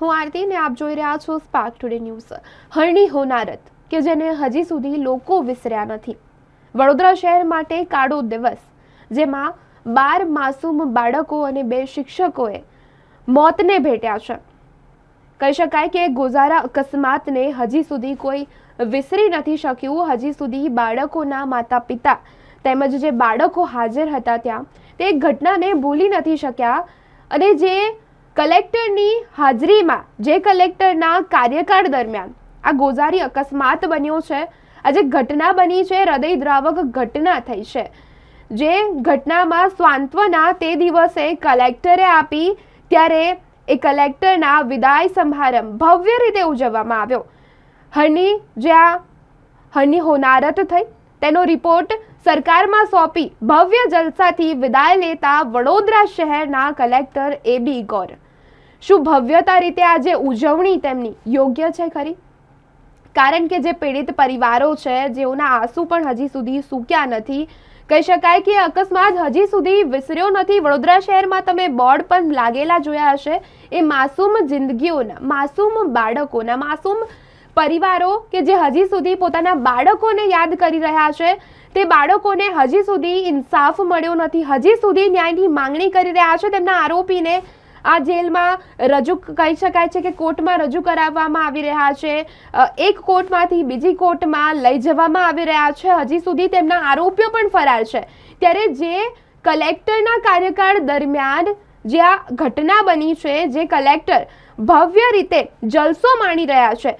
હું આરતી ને આપ જોઈ રહ્યા છો સ્પાર્ક ટુડે ન્યૂઝ હરણી હોનારત, કે જેને હજી સુધી લોકો વિસર્યા નથી. વડોદરા શહેર માટે કાળો દિવસ, જેમાં બાર માસૂમ બાળકો અને બે શિક્ષકોએ મોતને ભેટ્યા છે. કહી શકાય કે ગોઝારા અકસ્માતને હજી સુધી કોઈ વિસરી નથી શક્યું. હજી સુધી બાળકોના માતા પિતા તેમજ જે બાળકો હાજર હતા ત્યાં, તે ઘટનાને ભૂલી નથી શક્યા. અને જે કલેક્ટરની હાજરીમાં, જે કલેક્ટરના કાર્યકાળ દરમિયાન, આ ગોઝારી અકસ્માત બન્યો છે. આ જે ઘટના બની છે હૃદયદ્રાવક ઘટના થઈ છે. જે ઘટનામાં સ્વાંત્વના તે દિવસે કલેક્ટરે આપી, ત્યારે એ કલેક્ટરના વિદાય સમારંભ ભવ્ય રીતે ઉજવવામાં આવ્યો. હની જ્યાં હની હોનારત થઈ, તેનો રિપોર્ટ સરકારમાં સોંપી, ભવ્ય જલસાથી વિદાય લેતા વડોદરા શહેરના કલેક્ટર એ બી ગોર. શું ભવ્યતા રીતે આજે ઉજવણી તેમની? યોગ્ય છે ખરી? કારણ કે જે પીડિત પરિવારો છે, જેઓના આંસુ પણ હજી સુધી સૂક્યા નથી, કહી શકાય કે અકસ્માત હજી સુધી વિસર્યો નથી. વડોદરા શહેરમાં તમે બોર્ડ પણ લાગેલા જોયા હશે. એ માસૂમ જિંદગીઓના, માસૂમ બાળકોના, માસૂમ પરિવારો કે જે હજી સુધી પોતાના બાળકોને યાદ કરી રહ્યા છે, તે બાળકોને હજી સુધી ઇન્સાફ મળ્યો નથી. હજી સુધી ન્યાયની માંગણી કરી રહ્યા છે તેમના આરોપીને. આ જેલમાં રજૂ કહી શકાય છે કે કોર્ટમાં રજૂ કરાવવામાં આવી રહ્યા છે. એક કોર્ટમાંથી બીજી કોર્ટમાં લઈ જવામાં આવી રહ્યા છે. હજી સુધી તેમના આરોપીઓ પણ ફરાર છે. ત્યારે જે કલેક્ટરના કાર્યકાળ દરમિયાન જે આ ઘટના બની છે, જે કલેક્ટર ભવ્ય રીતે જલસો માણી રહ્યા છે.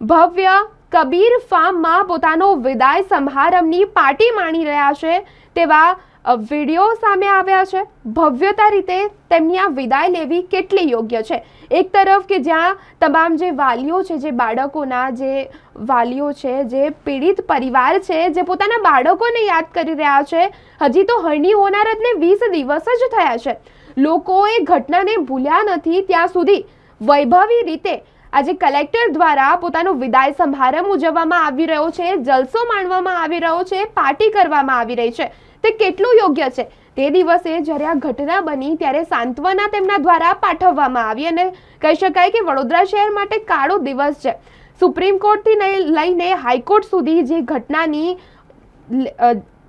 ભવ્ય કબીર ફાર્મમાં પોતાનો વિદાય સમારંભની પાર્ટી માણી રહ્યા છે તેવા વીડિયો સામે આવ્યા છે. ભવ્યતા રીતે તેમની આ વિદાય લેવી કેટલી યોગ્ય છે? એક તરફ કે જ્યાં તમામ જે વાલીઓ છે, જે બાળકોના જે વાલીઓ છે, જે પીડિત પરિવાર છે, જે પોતાના બાળકોને યાદ કરી રહ્યા છે, હજી તો હરણી હોનારતને વીસ દિવસ જ થયા છે. લોકો એ ઘટનાને ભૂલ્યા નથી ત્યાં સુધી. વૈભવી રીતે આજે કલેક્ટર દ્વારા પોતાનો વિદાય સમારંભ ઉજવવામાં આવી રહ્યો છે, જલસો માણવામાં આવી રહ્યો છે, પાર્ટી કરવામાં આવી રહી છે. તે કેટલું યોગ્ય છે? તે દિવસે જ્યારે આ ઘટના બની, ત્યારે સાંત્વના તેમના દ્વારા પાઠવવામાં આવી અને કહી શકાય કે વડોદરા શહેર માટે કાળો દિવસ છે. સુપ્રીમ કોર્ટથી લઈને હાઈકોર્ટ સુધી જે ઘટનાની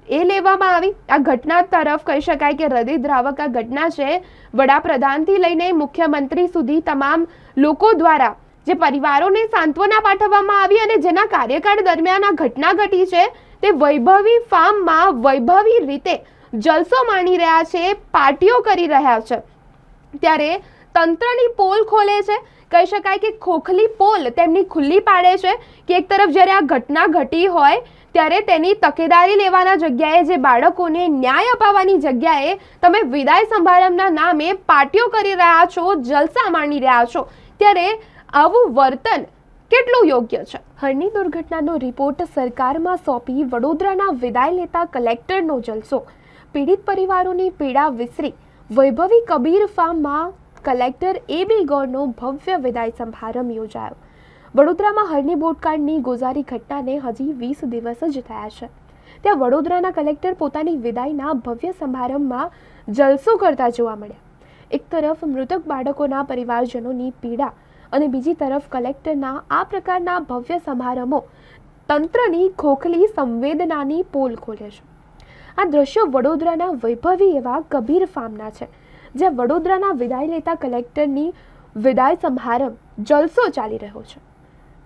એ લેવામાં આવી. આ ઘટના તરફ કહી શકાય કે હૃદયદ્રાવક આ ઘટના છે. વડાપ્રધાનથી લઈને મુખ્યમંત્રી સુધી તમામ લોકો દ્વારા જે પરિવારોને સાંત્વના પાઠવવામાં આવી અને જેના કાર્યકાળ દરમિયાન આ ઘટના ઘટી છે તે વૈભવી ફાર્મમાં વૈભવી રીતે જલસો માણી રહ્યા છે, પાર્ટીઓ કરી રહ્યા છે. ત્યારે તંત્રની પોલ ખોલે છે. કહી શકાય કે ખોખલી પોલ તેમની ખુલ્લી પાડે છે કે એક તરફ જ્યારે આ ઘટના ઘટી હોય ત્યારે તેની તકેદારી લેવાના જગ્યાએ જે બાળકોને ન્યાય અપાવવાની જગ્યાએ તમે વિદાય સમારંભના નામે પાર્ટીઓ કરી રહ્યા છો, જલસા માણી રહ્યા છો. ત્યારે આવું વર્તન કેટલું યોગ્ય છે? હરની દુર્ઘટનાનો રિપોર્ટ સરકારમાં સોંપી વડોદરાના વિદાય લેતા કલેક્ટરનો જલસો. પીડિત પરિવારોની પીડા વિસરી વૈભવી કબીર ફાર્મમાં કલેક્ટર એ બી ગૌરનો ભવ્ય વિદાય સમારંભ યોજાયો. વડોદરામાં હરની બોટકાંડની ગોઝારી ઘટનાને હજી વીસ દિવસ જ થયા છે. ત્યાં વડોદરાના કલેક્ટર પોતાની વિદાયના ભવ્ય સમારંભમાં જલસો કરતા જોવા મળ્યા. એક તરફ મૃતક બાળકોના પરિવારજનોની પીડા અને બીજી તરફ કલેક્ટરના આ પ્રકારના ભવ્ય સમારંભો તંત્રની ખોખલી સંવેદનાની પોલ ખોલે છે. આ દ્રશ્યો વડોદરાના વૈભવી એવા કબીર ફાર્મના છે, જ્યાં વડોદરાના વિદાય લેતા કલેક્ટરની વિદાય સમારંભ જલસો ચાલી રહ્યો છે,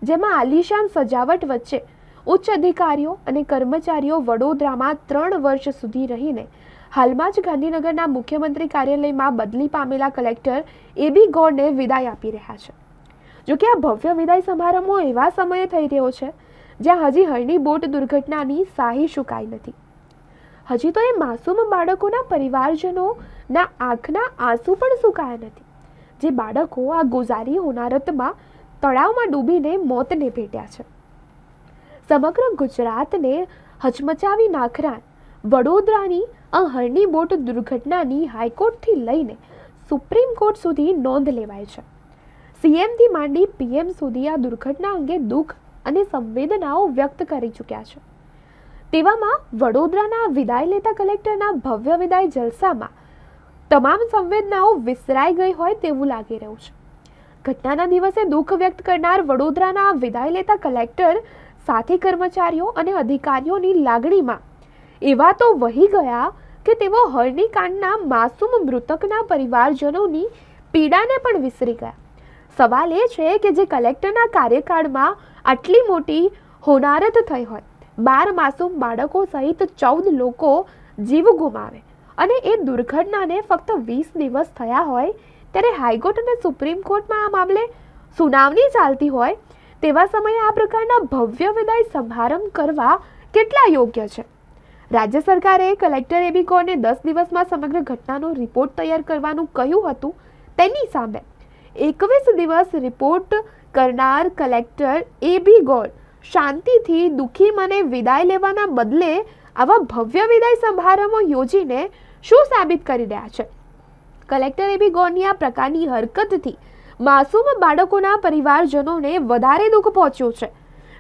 જેમાં આલિશાન સજાવટ વચ્ચે ઉચ્ચ અધિકારીઓ અને કર્મચારીઓ વડોદરામાં ત્રણ વર્ષ સુધી રહીને હાલમાં જ ગાંધીનગરના મુખ્યમંત્રી કાર્યાલયમાં બદલી પામેલા કલેક્ટર એબી બી ગોળને વિદાય આપી રહ્યા છે. જોકે આ ભવ્ય વિદાય સમારંભો એવા સમયે થઈ રહ્યો છે, જ્યાં હજી હરણી બોટ દુર્ઘટનાની શાહી શુકાઈ નથી. હજી તો એ માસૂમ બાળકોના પરિવારજનોના આંખના આંસુ પણ સુકાયા નથી. જે બાળકો આ ગુજારી હોનારતમાં તળાવમાં ડૂબીને મોતને ભેટ્યા છે. સમગ્ર ગુજરાતને હચમચાવી નાખનાર વડોદરાની આ હરણી બોટ દુર્ઘટનાની હાઈકોર્ટથી લઈને સુપ્રીમ કોર્ટ સુધી નોંધ લેવાય છે. સીએમથી માંડી પીએમ સુધી આ દુર્ઘટના અંગે દુઃખ અને સંવેદનાઓ વ્યક્ત કરી ચૂક્યા છે. તેવામાં વડોદરાના વિદાય લેતા કલેક્ટરના ભવ્ય વિદાય જલસામાં તમામ સંવેદનાઓ વિસરાઈ ગઈ હોય તેવું લાગી રહ્યું છે. ઘટનાના દિવસે દુઃખ વ્યક્ત કરનાર વડોદરાના વિદાય લેતા કલેક્ટર, સાથે કર્મચારીઓ અને અધિકારીઓની લાગણીમાં એવા તો વહી ગયા કે તેઓ હરણી કાંડના માસૂમ મૃતકના પરિવારજનોની પીડાને પણ વિસરી ગયા. સવાલ એ છે કે જે કલેક્ટરના કાર્યકાળમાં આટલી મોટી હોનારત થઈ હોય, બાર માસૂમ બાળકો સહિત ચૌદ લોકો જીવ ગુમાવે અને એ દુર્ઘટનાને ફક્ત વીસ દિવસ થયા હોય, ત્યારે હાઈકોર્ટ અને સુપ્રીમ કોર્ટમાં આ મામલે સુનાવણી ચાલતી હોય, તેવા સમયે આ પ્રકારના ભવ્ય વિદાય સમારંભ કરવા કેટલા યોગ્ય છે? રાજ્ય સરકારે કલેક્ટર એબી કોરને દસ દિવસમાં સમગ્ર ઘટનાનો રિપોર્ટ તૈયાર કરવાનું કહ્યું હતું, તેની સામે એકવીસ દિવસ રિપોર્ટ કરનાર કલેક્ટર એ બી ગોર શાંતિથી દુઃખી મને વિદાય લેવાના બદલે આવા ભવ્ય વિદાય સમારંભો યોજીને શું સાબિત કરી રહ્યા છે? કલેક્ટર એબી ગોરની આ પ્રકારની હરકતથી માસૂમ બાળકોના પરિવારજનોને વધારે દુઃખ પહોંચ્યું છે.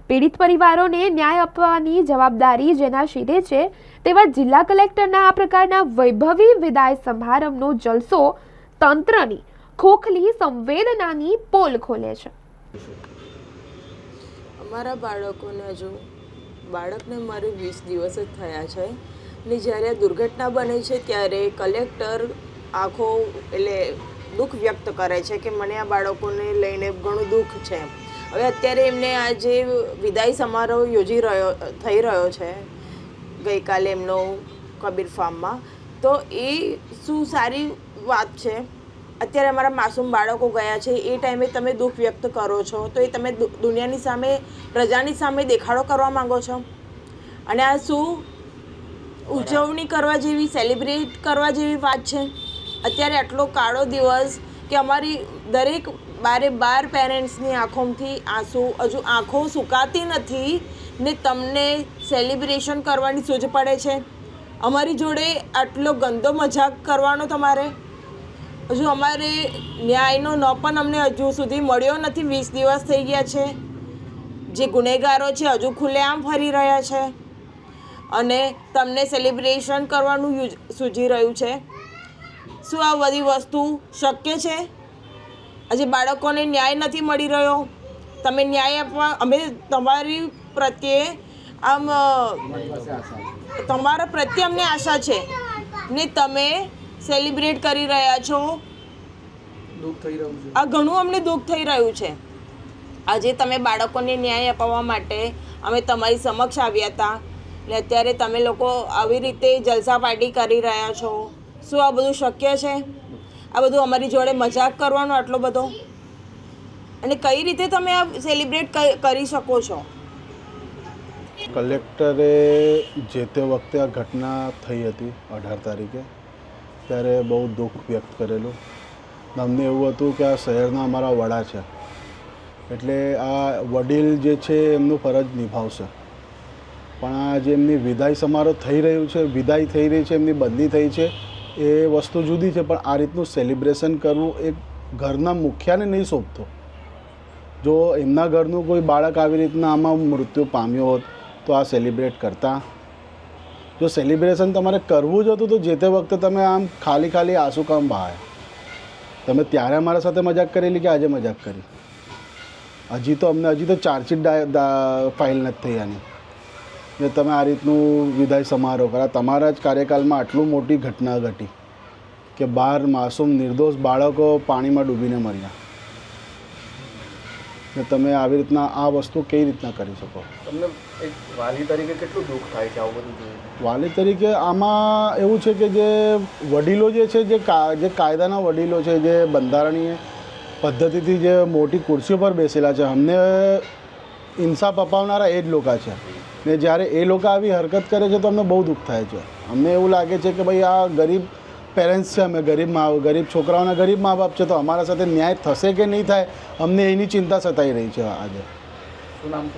પીડિત પરિવારોને ન્યાય આપવાની જવાબદારી જેના શિરે છે તેવા જિલ્લા કલેક્ટરના આ પ્રકારના વૈભવી વિદાય સમારંભનો જલસો તંત્રની ખોખલી સંવેદનાની પોલ ખોલે છે. અમારા બાળકોને જો બાળકને મારે વીસ દિવસ જ થયા છે ને જ્યારે દુર્ઘટના બને છે ત્યારે કલેક્ટર આખો એટલે દુઃખ વ્યક્ત કરે છે કે મને આ બાળકોને લઈને ઘણું દુઃખ છે. હવે અત્યારે એમને આ જે વિદાય સમારોહ યોજી રહ્યો, થઈ રહ્યો છે ગઈકાલે એમનો કબીર ફાર્મમાં, તો એ શું સારી વાત છે? અત્યારે અમારા માસૂમ બાળકો ગયા છે, એ ટાઈમે તમે દુઃખ વ્યક્ત કરો છો. તો એ તમે દુનિયાની સામે, પ્રજાની સામે દેખાડો કરવા માંગો છો? અને આ શું? ઉજવણી કરવા જેવી સેલિબ્રેટ કરવા જેવી વાત છે? અત્યારે આટલો કાળો દિવસ કે અમારી દરેક બારે બાર પેરેન્ટ્સની આંખોમાંથી આંસુ, હજુ આંખો સુકાતી નથી ને તમને સેલિબ્રેશન કરવાની સૂઝ પડે છે? અમારી જોડે આટલો ગંદો મજાક કરવાનો તમારે? હજુ અમારે ન્યાયનો ન પણ અમને હજુ સુધી મળ્યો નથી. વીસ દિવસ થઈ ગયા છે. જે ગુનેગારો છે હજુ ખુલ્લેઆમ ફરી રહ્યા છે. અને તમને સેલિબ્રેશન કરવાનું સૂઝી રહ્યું છે. શું આ બધી વસ્તુ શક્ય છે? આજે બાળકોને ન્યાય નથી મળી રહ્યો. તમે ન્યાય આપવા, અમે તમારી પ્રત્યે આમ તમારા પ્રત્યે અમને આશા છે. ને તમે સેલિબ્રેટ કરી રહ્યા છો? દુઃખ થઈ રહ્યું છે. આ ઘણું અમને દુઃખ થઈ રહ્યું છે. આજે તમે બાળકોને ન્યાય અપાવવા માટે અમે તમારી સમક્ષ આવ્યા હતા. ને અત્યારે તમે લોકો આવી રીતે જલસા પાર્ટી કરી રહ્યા છો. શું આ બધું શક્ય છે? આ બધું અમારી જોડે મજાક કરવાનો આટલો બધો? અને કઈ રીતે તમે આ સેલિબ્રેટ કરી શકો છો? કલેક્ટરે જે તે વખતે આ ઘટના થઈ હતી અઢાર તારીખે ત્યારે બહુ દુઃખ વ્યક્ત કરેલું. અમને એવું હતું કે આ શહેરના અમારા વડા છે. એટલે આ વડીલ જે છે એમનું ફરજ નિભાવશે. પણ આ જે એમની વિદાય સમારોહ થઈ રહ્યું છે, વિદાય થઈ રહી છે, એમની બદલી થઈ છે, એ વસ્તુ જુદી છે, પણ આ રીતનું સેલિબ્રેશન કરવું એ ઘરના મુખિયાને નહીં સોંપતો. જો એમના ઘરનું કોઈ બાળક આવી રીતના આમાં મૃત્યુ પામ્યો હોત, તો આ સેલિબ્રેટ કરતા. જો સેલિબ્રેશન તમારે કરવું જ હતું તો જે તે વખતે તમે આમ ખાલી ખાલી આંસુ કામ બહાર. તમે ત્યારે અમારા સાથે મજાક કરેલી કે આજે મજાક કરી? હજી તો અમને, હજી તો ચાર્જશીટ ફાઇલ નથી થઈ આની. ને તમે આ રીતનું વિદાય સમારોહ કરા તમારા જ કાર્યકાલમાં આટલું મોટી ઘટના ઘટી કે બાર માસૂમ નિર્દોષ બાળકો પાણીમાં ડૂબીને મર્યા. ને તમે આવી રીતના આ વસ્તુ કઈ રીતના કરી શકો? તમને એક વાલી તરીકે કેટલું દુઃખ થાય છે આવું બધું વાલી તરીકે આમાં એવું છે કે જે વડીલો જે છે જે જે કાયદાના વડીલો છે જે બંધારણીય પદ્ધતિથી જે મોટી ખુરશીઓ પર બેસેલા છે અમને ઇન્સાફ અપાવનારા એ જ લોકો છે. ને જ્યારે એ લોકો આવી હરકત કરે છે તો અમને બહુ દુઃખ થાય છે. અમને એવું લાગે છે કે ભાઈ આ ગરીબ પેરેન્ટ્સ છે અમે ગરીબ મા ગરીબ છોકરાઓના ગરીબ મા બાપ છે તો અમારા સાથે ન્યાય થશે કે નહીં થાય? અમને એની ચિંતા સતાઈ રહી છે આજે. શું નામ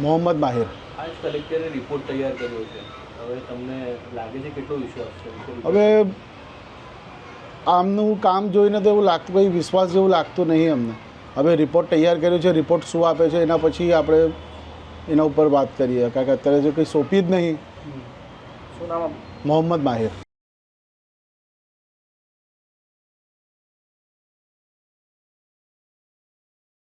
મોહમ્મદ માહિર. આજ કલેક્ટરે રિપોર્ટ તૈયાર કર્યો છે. હવે તમને લાગે છે કેટલો વિશ્વાસ છે? હવે આમનું કામ જોઈને તો એવું લાગતું કંઈ વિશ્વાસ જેવું લાગતું નહીં અમને. હવે રિપોર્ટ તૈયાર કર્યો છે રિપોર્ટ શું આપે છે એના પછી આપણે એના ઉપર વાત કરીએ. કારણ કે અત્યારે જો કંઈ સોંપી જ નહીં. શું નામ મોહમ્મદ માહિર.